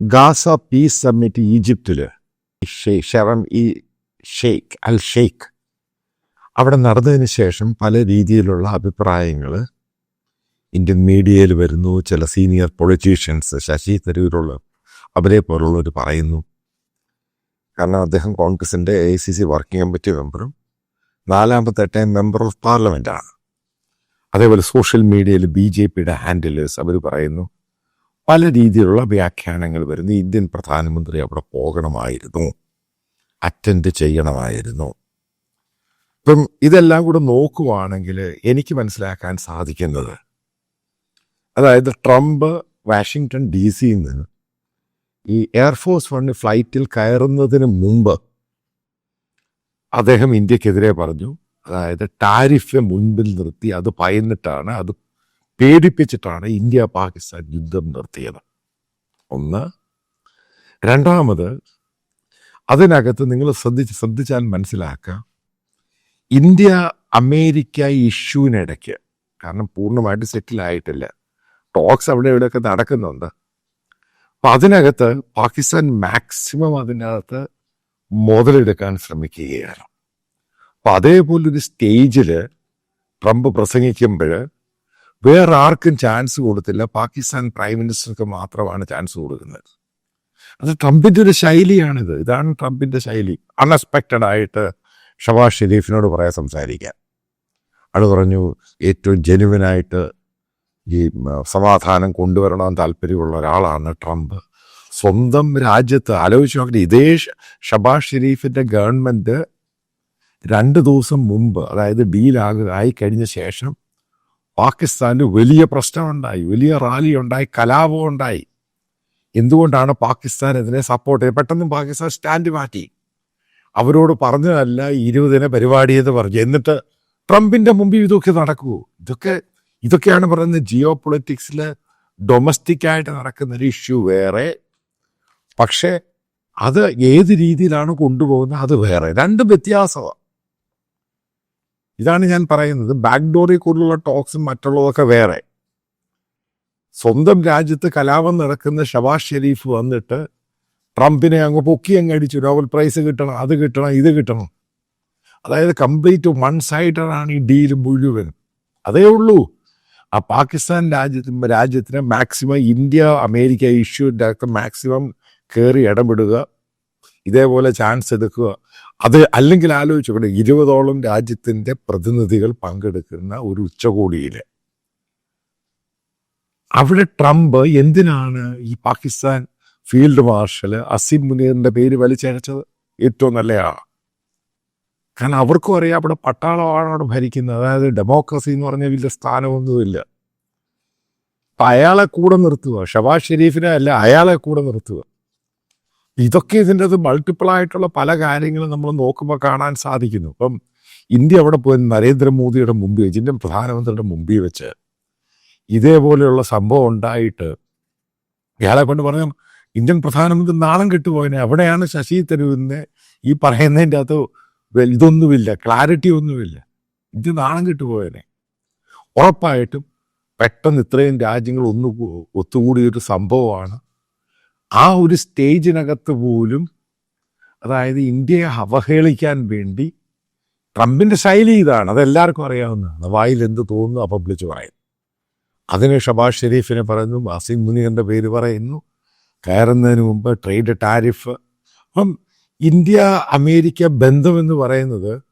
Gaza piece summit ഈജിപ്തിൽ. ഷെറം ഈ ഷെയ്ഖ് അൽ ഷെയ്ഖ്. അവിടെ നടന്നതിന് ശേഷം പല രീതിയിലുള്ള അഭിപ്രായങ്ങൾ ഇന്ത്യൻ മീഡിയയിൽ വരുന്നു. ചില സീനിയർ പൊളിറ്റീഷ്യൻസ് ശശി തരൂരുള്ള അവരെ പോലുള്ളവർ പറയുന്നു. കാരണം അദ്ദേഹം കോൺഗ്രസിന്റെ A C C working committee മെമ്പറും നാലാമത്തെ ടൈം മെമ്പർ ഓഫ് പാർലമെന്റ് ആണ് അതേപോലെ സോഷ്യൽ മീഡിയയിൽ ബി ജെ പിയുടെ ഹാൻഡിലേഴ്സ് അവർ പറയുന്നു. പല രീതിയിലുള്ള വ്യാഖ്യാനങ്ങൾ വരുന്നു. ഇന്ത്യൻ പ്രധാനമന്ത്രി അവിടെ പോകണമായിരുന്നു. അറ്റൻഡ് ചെയ്യണമായിരുന്നു. ഇപ്പം ഇതെല്ലാം കൂടെ നോക്കുവാണെങ്കിൽ എനിക്ക് മനസ്സിലാക്കാൻ സാധിക്കുന്നത് അതായത് ട്രംപ് വാഷിങ്ടൺ ഡി സിയിൽ നിന്ന് ഈ എയർഫോഴ്സ് വണ് ഫ്ലൈറ്റിൽ കയറുന്നതിന് മുമ്പ് അദ്ദേഹം ഇന്ത്യക്കെതിരെ പറഞ്ഞു. അതായത് ടാരിഫ് മുൻപിൽ നിർത്തി. അത് ഭയന്നിട്ടാണ് അത് പേടിപ്പിച്ചിട്ടാണ് ഇന്ത്യ പാകിസ്ഥാൻ യുദ്ധം നിർത്തിയത്. ഒന്ന്. രണ്ടാമത് അതിനകത്ത് നിങ്ങൾ ശ്രദ്ധിച്ച് ശ്രദ്ധിച്ചാൽ മനസ്സിലാക്കുക. ഇന്ത്യ അമേരിക്ക ഇഷ്യൂവിനിടയ്ക്ക് കാരണം പൂർണമായിട്ട് സെറ്റിൽ ആയിട്ടില്ല. ടോക്സ് അവിടെ ഇവിടെയൊക്കെ നടക്കുന്നുണ്ട്. അപ്പം അതിനകത്ത് പാകിസ്ഥാൻ മാക്സിമം അതിനകത്ത് മുതലെടുക്കാൻ ശ്രമിക്കുകയാണ്. അപ്പം അതേപോലൊരു സ്റ്റേജിൽ ട്രംപ് പ്രസംഗിക്കുമ്പോൾ വേറെ ആർക്കും ചാൻസ് കൊടുത്തില്ല. പാകിസ്ഥാൻ പ്രൈം മിനിസ്റ്റർക്ക് മാത്രമാണ് ചാൻസ് കൊടുക്കുന്നത്. അത് ട്രംപിന്റെ ഒരു ശൈലിയാണിത്. ഇതാണ് ട്രംപിന്റെ ശൈലി. അൺഎക്സ്പെക്റ്റഡ് ആയിട്ട് ഷവാസ് ഷെരീഫിനോട് പറയാൻ സംസാരിക്കാൻ അത് പറഞ്ഞു ഏറ്റവും ജെനുവിനായിട്ട് ഈ സമാധാനം കൊണ്ടുവരണമെന്ന് താല്പര്യമുള്ള ഒരാളാണ് ട്രംപ്. സ്വന്തം രാജ്യത്ത് ആലോചിച്ച് നോക്കട്ടെ. ഇതേ ഷബാസ് ഷെരീഫിന്റെ ഗവൺമെന്റ് രണ്ട് ദിവസം മുമ്പ് അതായത് ഡീലാകായി കഴിഞ്ഞ ശേഷം പാകിസ്ഥാനിൽ വലിയ പ്രശ്നമുണ്ടായി വലിയ റാലി ഉണ്ടായി കലാപം ഉണ്ടായി എന്തുകൊണ്ടാണ് പാകിസ്ഥാൻ ഇതിനെ സപ്പോർട്ട് ചെയ്ത് പെട്ടെന്ന് പാകിസ്ഥാൻ സ്റ്റാൻഡ് മാറ്റി. അവരോട് പറഞ്ഞതല്ല ഇരുപതിനെ പരിപാടി എന്ന് പറഞ്ഞു. എന്നിട്ട് ട്രംപിന്റെ മുമ്പിൽ ഇതൊക്കെ നടക്കൂ. ഇതൊക്കെ ഇതൊക്കെയാണ് പറയുന്നത് ജിയോ പൊളിറ്റിക്സിൽ ഡൊമസ്റ്റിക് ആയിട്ട് നടക്കുന്ന ഒരു ഇഷ്യൂ വേറെ. പക്ഷേ അത് ഏത് രീതിയിലാണ് കൊണ്ടുപോകുന്നത് അത് വേറെ. രണ്ടും വ്യത്യാസമാണ് ഇതാണ് ഞാൻ പറയുന്നത്. ബാക്ക്ഡോറിൽ കൂടുതലുള്ള ടോക്സും മറ്റുള്ളതൊക്കെ വേറെ. സ്വന്തം രാജ്യത്ത് കലാപം നടക്കുന്ന ഷവാസ് ഷെരീഫ് വന്നിട്ട് ട്രംപിനെ അങ്ങ് പൊക്കി അങ്ങ് അടിച്ചു. നോബൽ പ്രൈസ് കിട്ടണം അത് കിട്ടണം ഇത് കിട്ടണം. അതായത് കംപ്ലീറ്റ് വൺ സൈഡാണ് ഈ ഡീൽ മുഴുവൻ അതേ ഉള്ളൂ. ആ പാകിസ്ഥാൻ രാജ്യത്തിന് രാജ്യത്തിന് മാക്സിമം ഇന്ത്യ അമേരിക്ക അകത്ത് മാക്സിമം കയറി ഇടപെടുക. ഇതേപോലെ ചാൻസ് എടുക്കുക. അത് അല്ലെങ്കിൽ ആലോചിച്ചോട്ടെ ഇരുപതോളം രാജ്യത്തിന്റെ പ്രതിനിധികൾ പങ്കെടുക്കുന്ന ഒരു ഉച്ചകോടിയിൽ അവിടെ ട്രംപ് എന്തിനാണ് ഈ പാകിസ്ഥാൻ ഫീൽഡ് മാർഷൽ അസിം മുനീറിന്റെ പേര് വലിച്ചയച്ചത് ഏറ്റവും നല്ലയാണ് കാരണം അവർക്കും അറിയാം അവിടെ പട്ടാളമാണ് അവിടെ ഭരിക്കുന്നത്. അതായത് ഡെമോക്രസി എന്ന് പറഞ്ഞ വലിയ സ്ഥാനമൊന്നുമില്ല. അപ്പൊ അയാളെ കൂടെ നിർത്തുക ഷവാസ് ഷെരീഫിനെ അല്ല അയാളെ കൂടെ നിർത്തുക. ഇതൊക്കെ ഇതിന്റെ അത് മൾട്ടിപ്പിൾ ആയിട്ടുള്ള പല കാര്യങ്ങളും നമ്മൾ നോക്കുമ്പോൾ കാണാൻ സാധിക്കുന്നു. ഇപ്പം ഇന്ത്യ അവിടെ പോയി? നരേന്ദ്രമോദിയുടെ മുമ്പിൽ വെച്ച് ഇന്ത്യൻ പ്രധാനമന്ത്രിയുടെ മുമ്പിൽ വെച്ച് ഇതേപോലെയുള്ള സംഭവം ഉണ്ടായിട്ട് ഇയാളെ കൊണ്ട് പറഞ്ഞു ഇന്ത്യൻ പ്രധാനമന്ത്രി നാണം കെട്ടുപോയനെ അവിടെയാണ് ശശി തരൂരിനെ ഈ പറയുന്നതിന്റെ അകത്ത് ഇതൊന്നുമില്ല ക്ലാരിറ്റി ഒന്നുമില്ല. ഇന്ത്യ നാണം കെട്ടുപോയനെ ഉറപ്പായിട്ടും പെട്ടെന്ന് ഇത്രയും രാജ്യങ്ങൾ ഒന്ന് ഒത്തുകൂടിയൊരു സംഭവമാണ് ആ ഒരു സ്റ്റേജിനകത്ത് പോലും അതായത് ഇന്ത്യയെ അവഹേളിക്കാൻ വേണ്ടി ട്രംപിന്റെ ശൈലി ഇതാണ് അതെല്ലാവർക്കും അറിയാവുന്നതാണ്. വായിൽ എന്ത് തോന്നുന്നു അപ്പം വിളിച്ച് പറയും. അതിന് ഷബാസ് ഷെരീഫിനെ പറയുന്നു അസിം മുനിയന്റെ പേര് പറയുന്നു. കയറുന്നതിന് മുമ്പ് ട്രേഡ് ടാരിഫ് അപ്പം ഇന്ത്യ അമേരിക്ക ബന്ധമെന്ന് പറയുന്നത്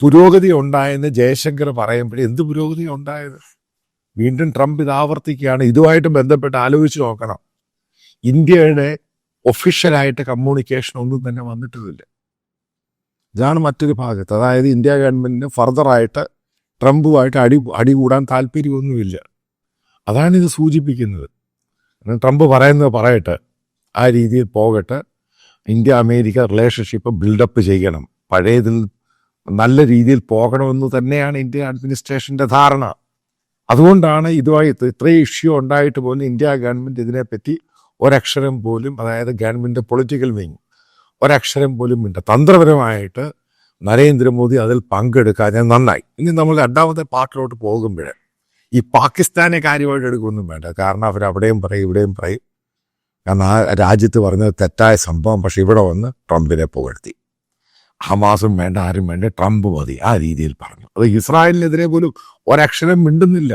പുരോഗതി ഉണ്ടായെന്ന് ജയശങ്കർ പറയുമ്പോഴേ എന്ത് പുരോഗതി ഉണ്ടായത്? വീണ്ടും ട്രംപ് ഇത് ആവർത്തിക്കുകയാണ്. ഇതുമായിട്ട് ബന്ധപ്പെട്ട് ആലോചിച്ച് നോക്കണം. ഇന്ത്യയുടെ ഒഫീഷ്യലായിട്ട് കമ്മ്യൂണിക്കേഷൻ ഒന്നും തന്നെ വന്നിട്ടില്ല ഇതാണ് മറ്റൊരു ഭാഗത്ത്. അതായത് ഇന്ത്യ ഗവൺമെന്റിന് ഫർദറായിട്ട് ട്രംപുമായിട്ട് അടി അടി കൂടാൻ താല്പര്യമൊന്നുമില്ല. അതാണ് ഇത് സൂചിപ്പിക്കുന്നത്. ട്രംപ് പറയുന്നത് പറയട്ടെ ആ രീതിയിൽ പോകട്ടെ ഇന്ത്യ അമേരിക്ക റിലേഷൻഷിപ്പ് ബിൽഡപ്പ് ചെയ്യണം. പഴയതിൽ നല്ല രീതിയിൽ പോകണമെന്ന് തന്നെയാണ് ഇന്ത്യ അഡ്മിനിസ്ട്രേഷന്റെ ധാരണ. അതുകൊണ്ടാണ് ഇതുമായി ഇത്ര- ഇത്രയും ഇഷ്യൂ ഉണ്ടായിട്ട് പോലും ഇന്ത്യ ഗവൺമെന്റ് ഇതിനെപ്പറ്റി ഒരക്ഷരം പോലും അതായത് ഗവൺമെന്റ് പൊളിറ്റിക്കൽ വിങ് ഒരക്ഷരം പോലും ഇല്ല തന്ത്രപരമായിട്ട് നരേന്ദ്രമോദി അതിൽ പങ്കെടുക്കാതെ നന്നായി. ഇനി നമ്മൾ രണ്ടാമത്തെ പാർട്ടിലോട്ട് പോകുമ്പോൾ ഈ പാകിസ്ഥാനെ കാര്യമായിട്ട് എടുക്കൊന്നും വേണ്ട. കാരണം അവർ അവിടെയും പറയും ഇവിടെയും പറയും. കാരണം ആ രാജ്യത്ത് പറഞ്ഞത് തെറ്റായ സംഭവം പക്ഷെ ഇവിടെ വന്ന് ട്രംപിനെ പുകഴ്ത്തി. ഹമാസും വേണ്ട ആരും വേണ്ട ട്രംപ് മതി ആ രീതിയിൽ പറഞ്ഞു. അത് ഇസ്രായേലിനെതിരെ പോലും ഒരക്ഷരം മിണ്ടുന്നില്ല.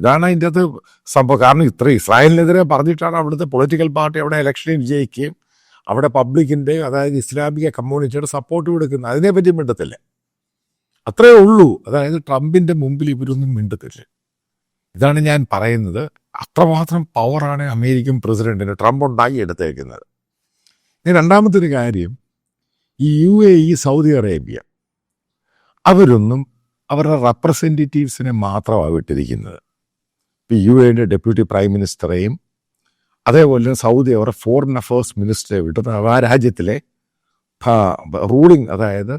ഇതാണ് അതിന്റെ അകത്ത് സംഭവം. കാരണം ഇത്ര ഇസ്രായേലിനെതിരെ പറഞ്ഞിട്ടാണ് അവിടുത്തെ പൊളിറ്റിക്കൽ പാർട്ടി അവിടെ ഇലക്ഷനിൽ വിജയിക്കുകയും അവിടെ പബ്ലിക്കിന്റെ അതായത് ഇസ്ലാമിക കമ്മ്യൂണിറ്റിയുടെ സപ്പോർട്ട് കൊടുക്കുന്നത് അതിനെപ്പറ്റി മിണ്ടത്തില്ല. അത്രേ ഉള്ളൂ. അതായത് ട്രംപിന്റെ മുമ്പിൽ ഇവരൊന്നും മിണ്ടത്തില്ല. ഇതാണ് ഞാൻ പറയുന്നത്. അത്രമാത്രം പവറാണ് അമേരിക്കൻ പ്രസിഡന്റിന് ട്രംപ് ഉണ്ടാക്കി എടുത്തേക്കുന്നത്. ഇനി രണ്ടാമത്തെ ഒരു കാര്യം ഈ U A E Saudi Arabia അവരൊന്നും അവരുടെ റെപ്രസെന്റേറ്റീവ്സിനെ മാത്രമാണ് വിട്ടിരിക്കുന്നത്. ഇപ്പം യു എന്റെ ഡെപ്യൂട്ടി പ്രൈം മിനിസ്റ്ററെയും അതേപോലെ തന്നെ സൗദി അവരുടെ ഫോറിൻ അഫേഴ്സ് മിനിസ്റ്ററെ വിട്ടു ആ രാജ്യത്തിലെ റൂളിംഗ് അതായത്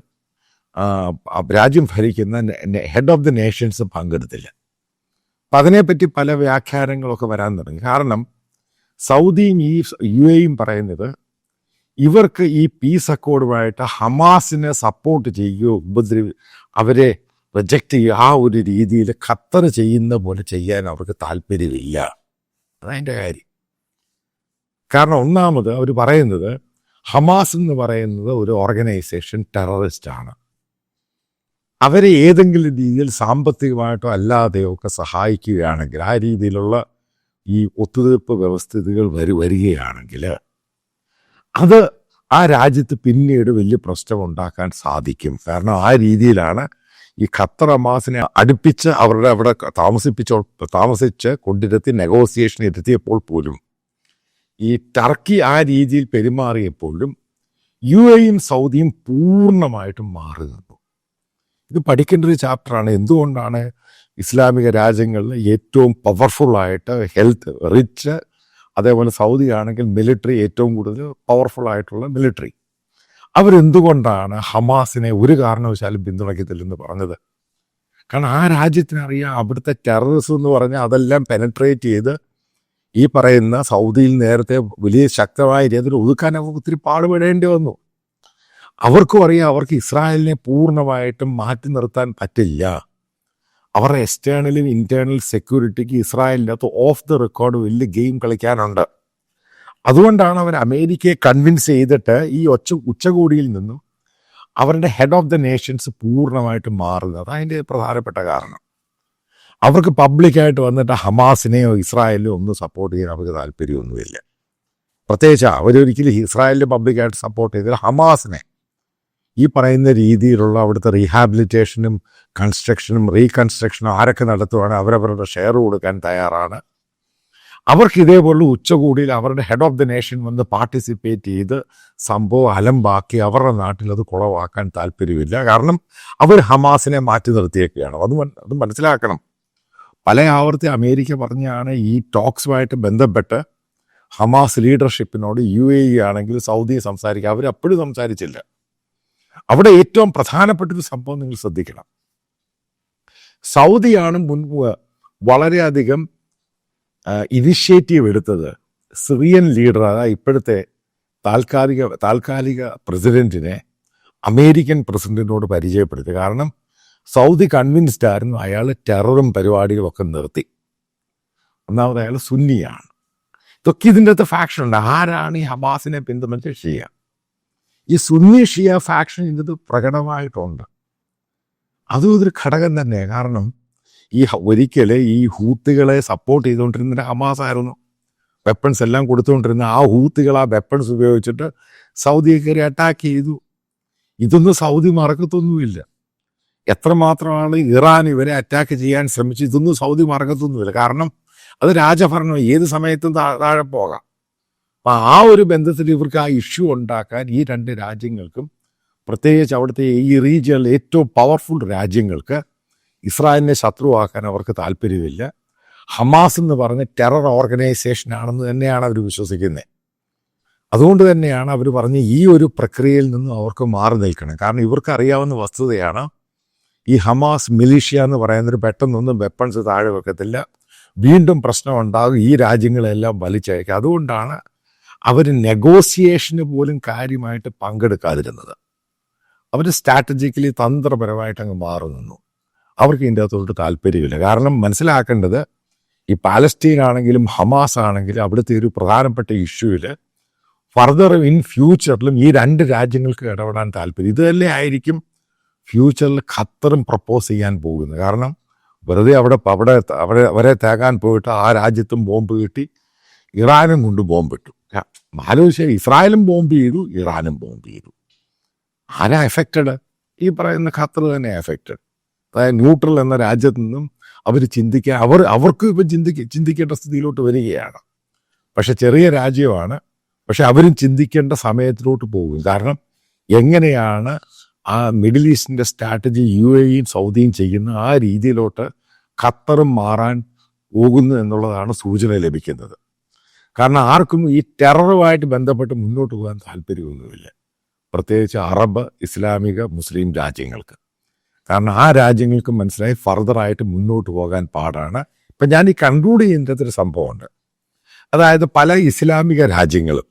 രാജ്യം ഭരിക്കുന്ന ഹെഡ് ഓഫ് ദി നേഷൻസ് പങ്കെടുത്തില്ല. അപ്പം അതിനെപ്പറ്റി പല വ്യാഖ്യാനങ്ങളൊക്കെ വരാൻ തുടങ്ങി. കാരണം സൗദിയും ഈ യു എയും പറയുന്നത് ഇവർക്ക് ഈ പീസ് അക്കോർഡുമായിട്ട് ഹമാസിനെ സപ്പോർട്ട് ചെയ്യുകയോ ഉപദ്രവി അവരെ റിജക്റ്റ് ചെയ്യുക ആ ഒരു രീതിയിൽ ഖത്തർ ചെയ്യുന്ന പോലെ ചെയ്യാൻ അവർക്ക് താല്പര്യമില്ല. അതതിന്റെ കാര്യം. കാരണം ഒന്നാമത് അവർ പറയുന്നത് ഹമാസ് എന്ന് പറയുന്നത് ഒരു ഓർഗനൈസേഷൻ ടെററിസ്റ്റാണ് അവരെ ഏതെങ്കിലും രീതിയിൽ സാമ്പത്തികമായിട്ടോ അല്ലാതെയോ ഒക്കെ സഹായിക്കുകയാണെങ്കിൽ ആ രീതിയിലുള്ള ഈ ഒത്തുതീർപ്പ് വ്യവസ്ഥിതികൾ വരു വരികയാണെങ്കിൽ അത് ആ രാജ്യത്ത് പിന്നീട് വലിയ പ്രശ്നം ഉണ്ടാക്കാൻ സാധിക്കും. കാരണം ആ രീതിയിലാണ് ഈ ഖത്തർ അമാസിനെ അടുപ്പിച്ച് അവരുടെ അവിടെ താമസിപ്പിച്ചോ താമസിച്ച് കൊണ്ടിരുത്തി നെഗോസിയേഷൻ ഇരുത്തിയപ്പോൾ പോലും ഈ ടർക്കി ആ രീതിയിൽ പെരുമാറിയപ്പോഴും യു എയും സൗദിയും പൂർണമായിട്ടും മാറി നിന്നു. ഇത് പഠിക്കേണ്ട ഒരു ചാപ്റ്ററാണ് എന്തുകൊണ്ടാണ് ഇസ്ലാമിക രാജ്യങ്ങളിൽ ഏറ്റവും പവർഫുൾ ആയിട്ട് ഹെൽത്ത് റിച്ച് അതേപോലെ സൗദി ആണെങ്കിൽ മിലിറ്ററി ഏറ്റവും കൂടുതൽ പവർഫുൾ ആയിട്ടുള്ള മിലിറ്ററി അവരെന്തുകൊണ്ടാണ് ഹമാസിനെ ഒരു കാരണവശാലും പിന്തുണയ്ക്കത്തില്ലെന്ന് പറഞ്ഞത്? കാരണം ആ രാജ്യത്തിനറിയാം അവിടുത്തെ ടെററിസം എന്ന് പറഞ്ഞാൽ അതെല്ലാം പെനട്രേറ്റ് ചെയ്ത് ഈ പറയുന്ന സൗദിയിൽ നേരത്തെ വലിയ ശക്തമായ രീതിയിൽ ഒതുക്കാൻ അവർക്ക് ഒത്തിരി പാടുപെടേണ്ടി വന്നു. അവർക്കും അറിയാം അവർക്ക് ഇസ്രായേലിനെ പൂർണമായിട്ടും മാറ്റി നിർത്താൻ പറ്റില്ല. അവരുടെ എക്സ്റ്റേണലും ഇന്റേണൽ സെക്യൂരിറ്റിക്ക് ഇസ്രായേലിന്റെ അകത്ത് ഓഫ് ദ റെക്കോർഡ് വലിയ ഗെയിം കളിക്കാനുണ്ട്. അതുകൊണ്ടാണ് അവർ അമേരിക്കയെ കൺവിൻസ് ചെയ്തിട്ട് ഈ ഒച്ച ഉച്ചകോടിയിൽ നിന്നും അവരുടെ ഹെഡ് ഓഫ് ദ നേഷൻസ് പൂർണമായിട്ട് മാറുന്നത്. അതിന്റെ പ്രധാനപ്പെട്ട കാരണം. അവർക്ക് പബ്ലിക്കായിട്ട് വന്നിട്ട് ഹമാസിനെയോ ഇസ്രായേലിനെയോ ഒന്നും സപ്പോർട്ട് ചെയ്യാൻ അവർക്ക് താല്പര്യമൊന്നുമില്ല. പ്രത്യേകിച്ച് അവരൊരിക്കലും ഇസ്രായേലിന്റെ പബ്ലിക്കായിട്ട് സപ്പോർട്ട് ചെയ്തത് ഹമാസിനെ ഈ പറയുന്ന രീതിയിലുള്ള അവിടുത്തെ റീഹാബിലിറ്റേഷനും കൺസ്ട്രക്ഷനും റീകൺസ്ട്രക്ഷനും ആരൊക്കെ നടത്തുവാണ് അവരവരുടെ ഷെയർ കൊടുക്കാൻ തയ്യാറാണ്. അവർക്ക് ഇതേപോലുള്ള ഉച്ചകൂടിയിൽ അവരുടെ ഹെഡ് ഓഫ് ദി നേഷൻ വന്ന് പാർട്ടിസിപ്പേറ്റ് ചെയ്ത് സംഭവം അലമ്പാക്കി അവരുടെ നാട്ടിൽ അത് കുളവാക്കാൻ താല്പര്യമില്ല. കാരണം അവർ ഹമാസിനെ മാറ്റി നിർത്തിയേക്കുകയാണ്. അത് അത് മനസ്സിലാക്കണം. പല ആവർത്തി അമേരിക്ക പറഞ്ഞാണ് ഈ ടോക്സുമായിട്ട് ബന്ധപ്പെട്ട് ഹമാസ് ലീഡർഷിപ്പിനോട് യു എ ഇ ആണെങ്കിൽ സൗദി സംസാരിക്കുക. അവർ അപ്പോഴും സംസാരിച്ചില്ല. അവിടെ ഏറ്റവും പ്രധാനപ്പെട്ട ഒരു സംഭവം നിങ്ങൾ ശ്രദ്ധിക്കണം. സൗദിയാണ് മുൻപ് വളരെയധികം ഇനിഷ്യേറ്റീവ് എടുത്തത് സിറിയൻ ലീഡർ ഇപ്പോഴത്തെ താൽക്കാലിക താൽക്കാലിക പ്രസിഡന്റിനെ അമേരിക്കൻ പ്രസിഡന്റിനോട് പരിചയപ്പെടുത്തി. കാരണം സൗദി കൺവിൻസ്ഡ് ആയിരുന്നു അയാൾ ടെററും പരിപാടികളും ഒക്കെ നിർത്തി. ഒന്നാമത് അയാൾ സുന്നിയാണ്. ഇതൊക്കെ ഇതിന്റെ അകത്ത് ഫാക്ഷൻ ഉണ്ട്. ആരാണ് ഈ ഹമാസിനെ പിന്തുണച്ച ഷിയ? ഈ സുന്നി ഷിയ ഫാക്ഷൻ ഇതിന്റെ പ്രകടമായിട്ടുണ്ട്. അതും ഇതൊരു ഘടകം തന്നെ കാരണം ഈ ഒരിക്കൽ ഈ ഹൂത്തുകളെ സപ്പോർട്ട് ചെയ്തുകൊണ്ടിരുന്ന ഹമാസ് ആയിരുന്നു വെപ്പൺസ് എല്ലാം കൊടുത്തുകൊണ്ടിരുന്ന ആ ഹൂത്തുകൾ ആ വെപ്പൺസ് ഉപയോഗിച്ചിട്ട് സൗദിയെ കയറി അറ്റാക്ക് ചെയ്തു. ഇതൊന്നും സൗദി മറക്കത്തൊന്നുമില്ല. എത്രമാത്രമാണ് ഇറാൻ ഇവരെ അറ്റാക്ക് ചെയ്യാൻ ശ്രമിച്ചു ഇതൊന്നും സൗദി മറക്കത്തൊന്നുമില്ല. കാരണം അത് രാജഭരണം ഏത് സമയത്തും താഴെ പോകാം. അപ്പം ആ ഒരു ബന്ധത്തിൽ ഇവർക്ക് ആ ഇഷ്യൂ ഉണ്ടാക്കാൻ ഈ രണ്ട് രാജ്യങ്ങൾക്കും പ്രത്യേകിച്ച് അവിടുത്തെ ഈ റീജിയനിൽ ഏറ്റവും പവർഫുൾ രാജ്യങ്ങൾക്ക് ഇസ്രായേലിനെ ശത്രുവാക്കാൻ അവർക്ക് താല്പര്യമില്ല. ഹമാസ് എന്ന് പറഞ്ഞ് ടെറർ ഓർഗനൈസേഷൻ ആണെന്ന് തന്നെയാണ് അവർ വിശ്വസിക്കുന്നത് അതുകൊണ്ട് തന്നെയാണ് അവർ പറഞ്ഞ് ഈ ഒരു പ്രക്രിയയിൽ നിന്നും അവർക്ക് മാറി നിൽക്കണം. കാരണം ഇവർക്ക് അറിയാവുന്ന വസ്തുതയാണ് ഈ ഹമാസ് മിലീഷ്യ എന്ന് പറയുന്നൊരു പെട്ടെന്നൊന്നും വെപ്പൺസ് താഴെ വെക്കത്തില്ല. വീണ്ടും പ്രശ്നം ഉണ്ടാകും ഈ രാജ്യങ്ങളെല്ലാം വലിച്ചയക്കുക അതുകൊണ്ടാണ് അവർ നെഗോസിയേഷന് പോലും കാര്യമായിട്ട് പങ്കെടുക്കാതിരുന്നത്. അവർ സ്ട്രാറ്റജിക്കലി തന്ത്രപരമായിട്ട് അങ്ങ് മാറി നിന്നു. അവർക്ക് ഇതിന്റെ അകത്തോട്ട് താല്പര്യമില്ല. കാരണം മനസ്സിലാക്കേണ്ടത് ഈ പാലസ്റ്റീൻ ആണെങ്കിലും ഹമാസ് ആണെങ്കിലും അവിടുത്തെ ഒരു പ്രധാനപ്പെട്ട ഇഷ്യൂവിൽ ഫർദർ ഇൻ ഫ്യൂച്ചറിലും ഈ രണ്ട് രാജ്യങ്ങൾക്ക് ഇടപെടാൻ താല്പര്യം. ഇത് തന്നെ ആയിരിക്കും ഫ്യൂച്ചറിൽ ഖത്തറും പ്രപ്പോസ് ചെയ്യാൻ പോകുന്നത്. കാരണം വെറുതെ അവിടെ അവിടെ അവിടെ അവരെ തേകാൻ പോയിട്ട് ആ രാജ്യത്തും ബോംബ് കിട്ടി ഇറാനും കൊണ്ട് ബോംബിട്ടു ആലോചിച്ച ഇസ്രായേലും ബോംബ് ചെയ്തു ഇറാനും ബോംബ് ചെയ്തു. ആരാ എഫക്റ്റഡ് ഈ പറയുന്ന ഖത്തർ തന്നെ എഫക്റ്റഡ് ന്യൂട്രൽ എന്ന രാജ്യത്ത് നിന്നും അവർ ചിന്തിക്കാൻ അവർ അവർക്കും ഇപ്പം ചിന്തിക്ക ചിന്തിക്കേണ്ട സ്ഥിതിയിലോട്ട് വരികയാണ്. പക്ഷെ ചെറിയ രാജ്യമാണ്. പക്ഷെ അവരും ചിന്തിക്കേണ്ട സമയത്തിലോട്ട് പോകും. കാരണം എങ്ങനെയാണ് ആ മിഡിൽ ഈസ്റ്റിന്റെ സ്ട്രാറ്റജി യു എയും സൗദിയും ചെയ്യുന്ന ആ രീതിയിലോട്ട് ഖത്തറും മാറാൻ പോകുന്നു എന്നുള്ളതാണ് സൂചന ലഭിക്കുന്നത്. കാരണം ആർക്കും ഈ ടെററുമായിട്ട് ബന്ധപ്പെട്ട് മുന്നോട്ട് പോകാൻ താല്പര്യമൊന്നുമില്ല. പ്രത്യേകിച്ച് അറബ് ഇസ്ലാമിക മുസ്ലിം രാജ്യങ്ങൾക്ക്. കാരണം ആ രാജ്യങ്ങൾക്ക് മനസ്സിലായി ഫർദറായിട്ട് മുന്നോട്ട് പോകാൻ പാടാണ്. ഇപ്പം ഞാൻ ഈ കൺക്ലൂഡ് ചെയ്യുന്നത് ഒരു സംഭവമുണ്ട്. അതായത് പല ഇസ്ലാമിക രാജ്യങ്ങളും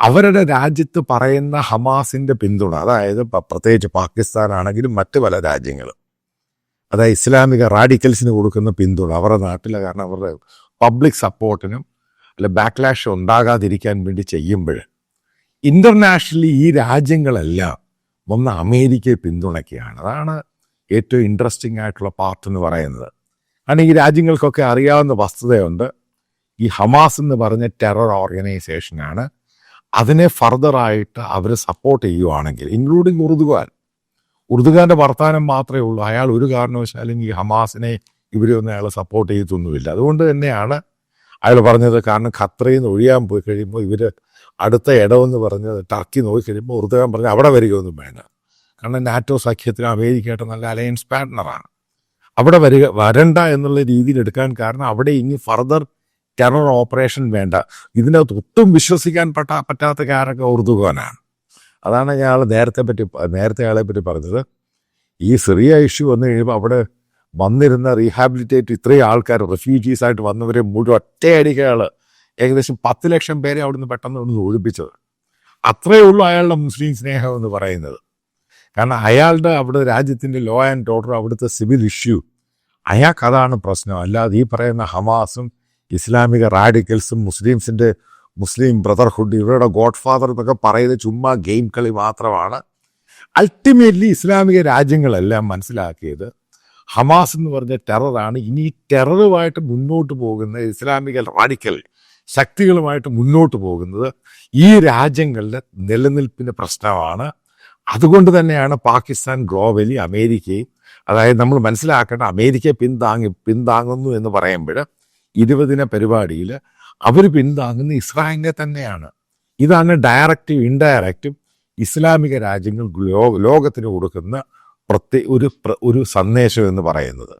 അവരുടെ രാജ്യത്ത് പറയുന്ന ഹമാസിന്റെ പിന്തുണ അതായത് പ്രത്യേകിച്ച് പാകിസ്ഥാനാണെങ്കിലും മറ്റ് പല രാജ്യങ്ങളും അതായത് ഇസ്ലാമിക റാഡിക്കൽസിന് കൊടുക്കുന്ന പിന്തുണ അവരുടെ നാട്ടിലെ കാരണം അവരുടെ പബ്ലിക് സപ്പോർട്ടിനും അല്ല ബാക്ക്ലാഷ് ഉണ്ടാകാതിരിക്കാൻ വേണ്ടി ചെയ്യുമ്പോൾ ഇന്റർനാഷണലി ഈ രാജ്യങ്ങളെല്ലാം ഒന്ന് അമേരിക്കയെ പിന്തുണയ്ക്കുകയാണ്. അതാണ് ഏറ്റവും ഇൻട്രസ്റ്റിംഗ് ആയിട്ടുള്ള പാർട്ട് എന്ന് പറയുന്നത്. കാരണം ഈ രാജ്യങ്ങൾക്കൊക്കെ അറിയാവുന്ന വസ്തുതയുണ്ട്. ഈ ഹമാസ് എന്ന് പറഞ്ഞ ടെറർ ഓർഗനൈസേഷനാണ് അതിനെ ഫർദറായിട്ട് അവർ സപ്പോർട്ട് ചെയ്യുവാണെങ്കിൽ ഇൻക്ലൂഡിങ് ഉറുദുഖാൻ ഉറുദുഖാന്റെ വർത്തമാനം മാത്രമേ ഉള്ളൂ. അയാൾ ഒരു കാരണവശാലും ഈ ഹമാസിനെ ഇവരൊന്നും അയാൾ സപ്പോർട്ട് ചെയ്തൊന്നുമില്ല അതുകൊണ്ട് തന്നെയാണ് അയാൾ പറഞ്ഞത് കാരണം ഖത്രയിൽ നിന്ന് ഒഴിയാൻ പോയി കഴിയുമ്പോൾ ഇവർ അടുത്ത ഇടമെന്ന് പറഞ്ഞത് ടർക്കി നോക്കി കഴിയുമ്പോൾ ഉറുദുഖാൻ പറഞ്ഞ് അവിടെ വരികയൊന്നും വേണ്ട. കാരണം നാറ്റോ സഖ്യത്തിന് അമേരിക്കയായിട്ട് നല്ല അലയൻസ് പാർട്ട്ണറാണ് അവിടെ വരിക വരണ്ട എന്നുള്ള രീതിയിൽ എടുക്കാൻ കാരണം അവിടെ ഇനി ഫർദർ ടെറർ ഓപ്പറേഷൻ വേണ്ട. ഇതിനകത്ത് ഒട്ടും വിശ്വസിക്കാൻ പറ്റാ പറ്റാത്ത കാരൊക്കെ ഉറുദുഖാനാണ്. അതാണ് ഞാൻ നേരത്തെ പറ്റി നേരത്തെ ആളെ പറ്റി പറഞ്ഞത്. ഈ സിറിയ ഇഷ്യൂ വന്നു കഴിയുമ്പോൾ അവിടെ വന്നിരുന്ന റീഹാബിലിറ്റേറ്റ് ഇത്രയും ആൾക്കാർ റെഫ്യൂജീസ് ആയിട്ട് വന്നവരെ മുഴുവൻ ഒറ്റയടിക്കയാൾ ഏകദേശം പത്ത് ലക്ഷം പേരെ അവിടുന്ന് പെട്ടെന്ന് ഒന്ന് ഒഴിപ്പിച്ചത്. അത്രയേ ഉള്ളൂ അയാളുടെ മുസ്ലിം സ്നേഹം എന്ന് പറയുന്നത്. കാരണം അയാളുടെ അവിടെ രാജ്യത്തിന്റെ ലോ ആൻഡ് ഓർഡർ അവിടുത്തെ സിവിൽ ഇഷ്യൂ അയാൾക്ക് അതാണ് പ്രശ്നം. അല്ലാതെ ഈ പറയുന്ന ഹമാസും ഇസ്ലാമിക റാഡിക്കൽസും മുസ്ലിംസിന്റെ മുസ്ലിം ബ്രദർഹുഡ് ഇവരുടെ ഗോഡ് ഫാദർ എന്നൊക്കെ പറയുന്ന ചുമ്മാ ഗെയിം കളി മാത്രമാണ്. അൾട്ടിമേറ്റ്ലി ഇസ്ലാമിക രാജ്യങ്ങളെല്ലാം മനസ്സിലാക്കിയത് ഹമാസ് എന്ന് പറഞ്ഞ ടെററാണ് ഇനി ടെററുമായിട്ട് മുന്നോട്ട് പോകുന്ന ഇസ്ലാമിക റാഡിക്കൽ ശക്തികളുമായിട്ട് മുന്നോട്ട് പോകുന്നത് ഈ രാജ്യങ്ങളുടെ നിലനിൽപ്പിന് പ്രശ്നമാണ്. അതുകൊണ്ട് തന്നെയാണ് പാകിസ്ഥാൻ ഗ്ലോബലി അമേരിക്കയും അതായത് നമ്മൾ മനസ്സിലാക്കേണ്ട അമേരിക്കയെ പിന്താങ്ങി പിന്താങ്ങുന്നു എന്ന് പറയുമ്പോൾ ഇരുപതിന പരിപാടിയിൽ അവർ പിന്താങ്ങുന്ന ഇസ്രായേലിനെ തന്നെയാണ്. ഇതാണ് ഡയറക്റ്റും ഇൻഡയറക്റ്റും ഇസ്ലാമിക രാജ്യങ്ങൾ ലോകത്തിന് കൊടുക്കുന്ന പ്രത്യേക ഒരു ഒരു സന്ദേശം എന്ന് പറയുന്നത്.